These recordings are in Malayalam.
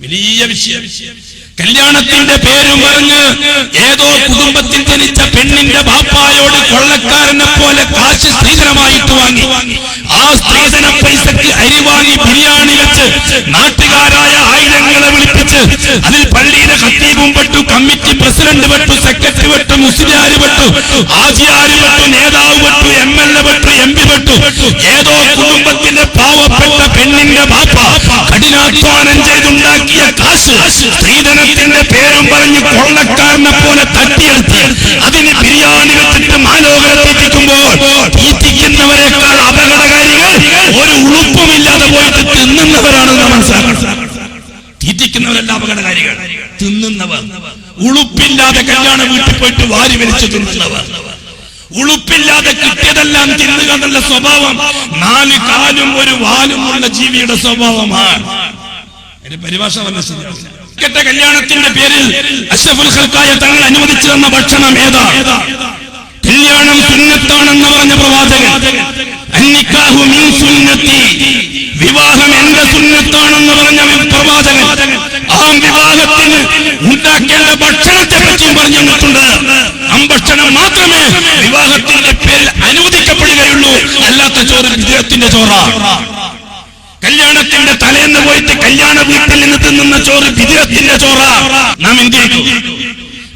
വലിയ വിഷയം. കല്യാണത്തിന്റെ പേരും പറഞ്ഞ് ഏതോ കുടുംബത്തിൽ ജനിച്ച പെണ്ണിന്റെ ബാപ്പായോട് കൊള്ളക്കാരനെ പോലെ കാശ് സ്ത്രീധനമായിട്ട് വാങ്ങി. ആ സ്ത്രീധന പൈസക്ക് അരി വാങ്ങി ബിരിയാണി വെച്ച് നാട്ടുകാരായ ആയിരങ്ങളെ വിളിപ്പിച്ച് അതിൽ പള്ളിയിലെ ഹത്തീപും പെട്ടു കമ്മിറ്റി പ്രസിഡന്റ് പെട്ടു സെക്രട്ടറി പെട്ടു മുസ്ലിയാര് പെട്ടു ആജിയാര് പെട്ടു നേതാവ് പെട്ടു എം എൽ എ പെട്ടു എം പി പെട്ടു ഏതോ കുടുംബത്തിന്റെ പാവപ്പെട്ട പെണ്ണിന്റെ ബാപ്പ കഠിനാധ്വാനം സ്ത്രീധനത്തിന്റെ പേരും പറഞ്ഞ് കൊള്ളക്കാരനെ പോലെ തട്ടിയെടുത്ത് അതിന് ബിരിയാണി വെച്ചിട്ട് മാലോകരെത്തിക്കുമ്പോൾ തീറ്റിക്കുന്നവരെക്കാൾ അപകടകാരികൾ ഒരു ഉളുപ്പുമില്ലാതെ പോയിട്ട് തിന്നുന്നവരാണെന്ന് മനസ്സിലാക്കണം. തീറ്റിക്കുന്നവരല്ല അപകടകാരികൾ. തിന്നുന്നവർ. ഉളുപ്പില്ലാതെ കല്യാണ വീട്ടിൽ പോയിട്ട് വാരി വലിച്ചു തിന്നുന്നവർ. ഉളുപ്പില്ലാതെ കിട്ടിയതെല്ലാം തിന്നുക എന്നുള്ള സ്വഭാവം നാല് കാലും ഒരു വാലും ഉള്ള ജീവിയുടെ സ്വഭാവമാണ്. എന്റെ പരിഭാഷ കെട്ട കല്യാണത്തിന്റെ പേരിൽ അഷഫുൽ ഖൽക്കായ തങ്ങൾ അനുവദിച്ചു തന്ന ഭക്ഷണം ഏതാ? കല്യാണം സുന്നത്താണെന്ന് പറഞ്ഞ പ്രവാചകൻ അന്നിക്കാഹു മിൻ സുന്നത്തി. വിവാഹം എന്റെ സുന്നത്താണെന്ന് പറഞ്ഞ പ്രവാചകൻ ആ വിവാഹത്തിന് ഉണ്ടാക്കേണ്ട ഭക്ഷണത്തെ പറ്റിയും പറഞ്ഞു തന്നിട്ടുണ്ട്. അമ്പക്ഷണം മാത്രമേ വിവാഹത്തിന്റെ പേരിൽ അനുവദിക്കപ്പെടുകയുള്ളൂ. അല്ലാത്ത ചോറ് വിജയത്തിന്റെ ചോറ. കല്യാണത്തിന്റെ തലേന്ന് പോയിട്ട് കല്യാണ വീട്ടിൽ നിന്ന് തിന്നുന്ന ചോറ് വിജയത്തിന്റെ ചോറ. നാം എന്ത്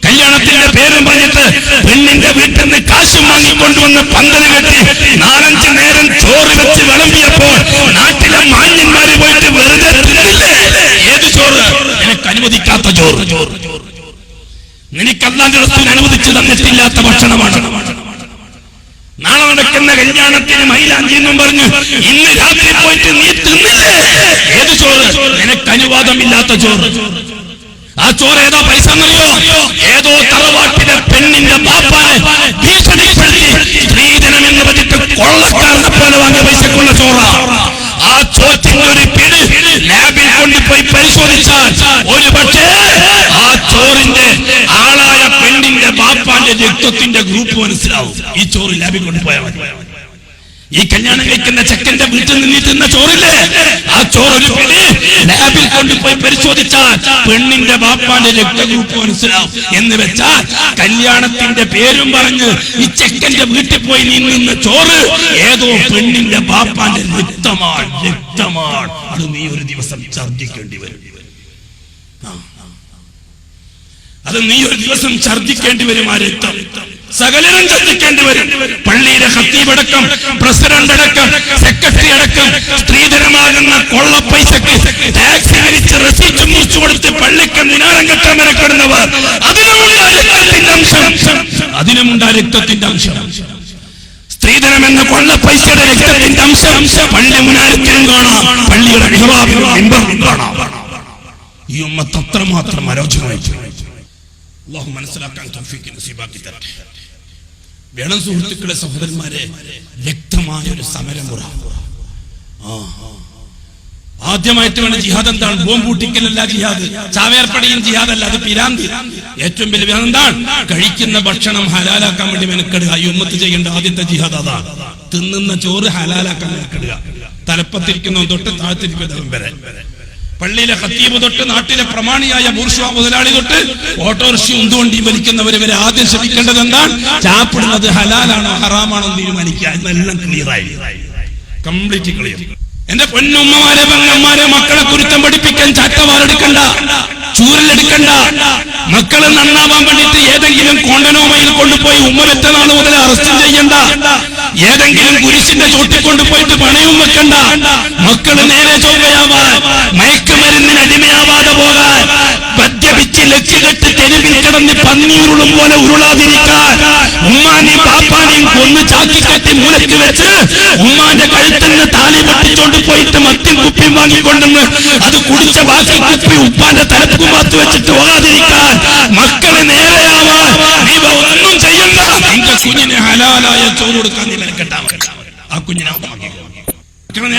കല്യാണത്തിന്റെ പേരും പറഞ്ഞിട്ട് പെണ്ണിന്റെ വീട്ടിൽ നിന്ന് കാശും വാങ്ങിക്കൊണ്ടുവന്ന് പന്തൽ കെട്ടി നാലഞ്ച് നേരം ചോറ് വെച്ച് വിളമ്പിയപ്പോൾ നാട്ടിലെ മാന്യന്മാര് പോയിട്ട് വെറുതെ ഏത് ചോറ്? എനിക്ക് അനുവദിക്കാത്ത ചോറ്. നിനക്ക് റസൂൽ അനുവദിച്ചു തന്നിട്ടില്ലാത്ത ഭക്ഷണമാണ്. നാളെ നടക്കുന്ന കല്യാണത്തിന് മൈലാഞ്ചി എന്നും പറഞ്ഞു. ഇന്ന് രാത്രി പോയിട്ട് നീ തിന്നില്ലേ? ഏത് ചോറ്? നിനക്ക് അനുവാദമില്ലാത്ത ചോറ്. ആ ചോറ് ഏതോ പൈസ എന്നറിയോ? ഏതോ തറവാട്ടിലെ പെണ്ണിന്റെ പാപ്പാനെ ഭീഷണിപ്പെടുത്തി സ്ത്രീധനം എന്ന് പറഞ്ഞിട്ട് കൊള്ളക്കാരനെ പോലെ വാങ്ങിയ പൈസക്കുള്ള ചോറ. ആ ചോറ്റിന്റെ ഒരു പിടി ലാബിൽ കൊണ്ടുപോയി പരിശോധിച്ചാൽ ഒരു പക്ഷേ ആ ചോറിന്റെ ആളായ പെണ്ണിന്റെ ബാപ്പാന്റെ രക്തത്തിന്റെ ഗ്രൂപ്പ് മനസ്സിലാവും. ഈ ചോറ് ലാബിൽ കൊണ്ടുപോയാൽ മതി. ഈ കല്യാണം കഴിക്കുന്ന ചെക്കന്റെ വീട്ടിൽ നിന്ന് തിന്ന ചോറില്ലേ? ആ ചോറ് ലാബിൽ കൊണ്ടുപോയി പരിശോധിച്ചാൽ പെണ്ണിന്റെ ബാപ്പാന്റെ രക്തഗ്രൂപ്പ് മനസ്സിലാവും. എന്ന് വെച്ചാൽ കല്യാണത്തിന്റെ പേരും പറഞ്ഞ് ഈ ചെക്കന്റെ വീട്ടിൽ പോയി നിന്ന ചോറ് ഏതോ പെണ്ണിന്റെ ബാപ്പാന്റെ രക്തമാണ് രക്തമാണ്. അത് നീ ഒരു ദിവസം ഛർദ്ദിക്കേണ്ടി വരും ആ. അത് നീ ഒരു ദിവസം ഛർദിക്കേണ്ടി വരും ആ രക്തം. സകലരും ഛർദിക്കേണ്ടി വരും. പള്ളിയിലെ ഹത്തീപടക്കം പ്രസിഡന്റ് അടക്കം സെക്രട്ടറി അടക്കം സ്ത്രീധനമാകുന്ന കൊള്ളപ്പൈസക്ക് ടാക്സ് അരിച്ച് റെസീറ്റ് മുറിച്ചു കൊടുത്ത് പള്ളിക്ക് നിനാരം കെട്ടാൻ മെനക്കെടുന്നവർ അതിനുമുണ്ട് ആ രക്തത്തിന്റെ അംശം. അതിനുമുണ്ട് ആ അംശം. സ്ത്രീധനം എന്ന കൊള്ളപ്പൈസയുടെ രക്തത്തിന്റെ അംശം പള്ളി മുനാരത്തിലും കാണാം. പള്ളിയുടെ കാണാം. ഈ ഉമ്മത്ത് അത്രമാത്രം അരോചകമായി. അള്ളാഹു മനസ്സിലാക്കാൻ തൗഫീഖ് നസീബാക്കി തരട്ടെ. വേണം സുഹൃത്തുക്കളെ സഹോദരന്മാരെ വ്യക്തമായ ഒരു സമരമുറ. ആദ്യമായിട്ട് വേണം ജിഹാദ് എന്താണ്? ബോംബ് പൊട്ടിക്കലല്ല ജിഹാദ്. ചാവേർപ്പടിയും ജിഹാദ് അല്ല അത് പിരാന്തി. ഏറ്റവും വലിയ വിധം എന്താണ്? കഴിക്കുന്ന ഭക്ഷണം ഹലാലാക്കാൻ വേണ്ടി മെനക്കെടുക. ഈ ഉമ്മത്ത് ചെയ്യേണ്ട ആദ്യത്തെ ജിഹാദ് അതാണ് തിന്നുന്ന ചോറ് ഹലാലാക്കാൻ മെനക്കെടുക. തലപ്പത്തിരിക്കുന്നവൻ തൊട്ട് താഴ്ത്തിരിക്കുന്നവൻ വരെ. പള്ളിയിലെ ഹത്തീബ് തൊട്ട് നാട്ടിലെ പ്രമാണിയായ മൂർഷ മുതലാളി തൊട്ട് ഓട്ടോറിക്ഷ ഉന്തുകൊണ്ടി വലിക്കുന്നവർ വരെ ആദ്യം ശ്രമിക്കേണ്ടത് എന്താണ്? ചാപ്പിടുന്നത് ഹലാലാണോ ഹറാമാണോ തീരുമാനിക്കുക. എന്നെല്ലാം ക്ലിയറായി കംപ്ലീറ്റ് ക്ലിയർ എന്റെ പൊന്നുമ്മമാരെ പെങ്ങന്മാരെ മക്കളെ കുരുത്തം പഠിപ്പിക്കാൻ ചാറ്റവാറെടുക്കണ്ട ചൂരലെടുക്കണ്ട. മക്കളെ നന്നാവാൻ വേണ്ടിയിട്ട് ഏതെങ്കിലും കോണ്ടനോമയിൽ കൊണ്ടുപോയി ഉമ്മ നാൾ മുതൽ അറസ്റ്റ് ചെയ്യണ്ട. ഏതെങ്കിലും കുരിശിന്റെ ചോട്ടിൽ കൊണ്ടുപോയിട്ട് പണയും വെക്കണ്ട. മക്കൾ നേരെ ചൊവ്വയാവാൻ മയക്കുമരുന്നിന് അടിമയാവാതെ പോകാൻ മദ്യപിച്ച് ലക്ഷ്യകെട്ട് തെരുവിൽ കിടന്ന് പന്നീരുളും പോലെ ഉരുളാതിരിക്കാൻ ഉമ്മാനെയും പാപ്പാനെയും കൊന്ന് ചാക്കിക്കെട്ടി മൂലക്ക് വെച്ച് ഉമ്മാന്റെ കഴുത്തിന് താലി പൊട്ടിച്ചോണ്ട് പോയിട്ട് മദ്യം കുപ്പി വാങ്ങിക്കൊണ്ടെന്ന് അത് കുടിച്ച ബാക്കി കുപ്പി ഉപ്പാന്റെ തലപ്പുമാത്ത് വെച്ചിട്ട് പോകാതിരിക്കാൻ മക്കളെ നേരെയാവാൻ കുഞ്ഞിന് ഹലാലായ ചോറ് കൊടുക്കാൻ നീ മെനക്കെട്ടാ മതി. ആ കുഞ്ഞിനെ